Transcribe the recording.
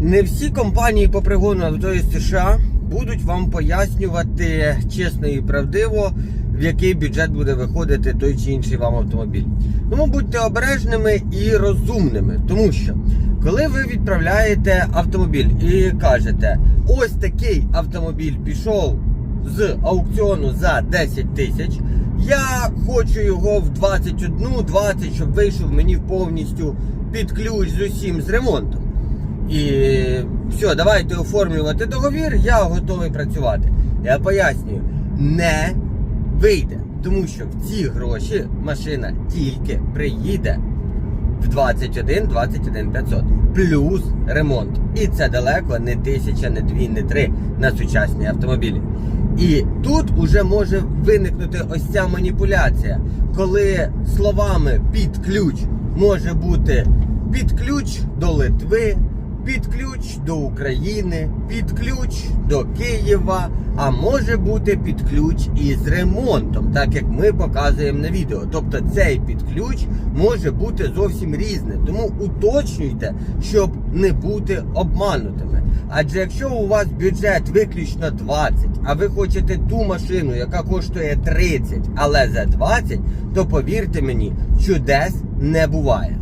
Не всі компанії по пригону авто із США будуть вам пояснювати чесно і правдиво, в який бюджет буде виходити той чи інший вам автомобіль. Тому будьте обережними і розумними, тому що коли ви відправляєте автомобіль і кажете, ось такий автомобіль пішов з аукціону за 10 тисяч. Я хочу його в 21-20, щоб вийшов мені повністю під ключ з усім з ремонтом. І все, давайте оформлювати договір, я готовий працювати. Я пояснюю, не вийде, тому що в ці гроші машина тільки приїде в 21 21 500 плюс ремонт. І це далеко не тисяча, не дві, не три на сучасні автомобілі. І тут уже може виникнути ось ця маніпуляція, коли словами під ключ може бути під ключ до Литви, під ключ до України, під ключ до Києва, а може бути під ключ із ремонтом, так як ми показуємо на відео. Тобто цей під ключ може бути зовсім різним. Тому уточнюйте, щоб не бути обманутими. Адже якщо у вас бюджет виключно 20, а ви хочете ту машину, яка коштує 30, але за 20, то повірте мені, чудес не буває.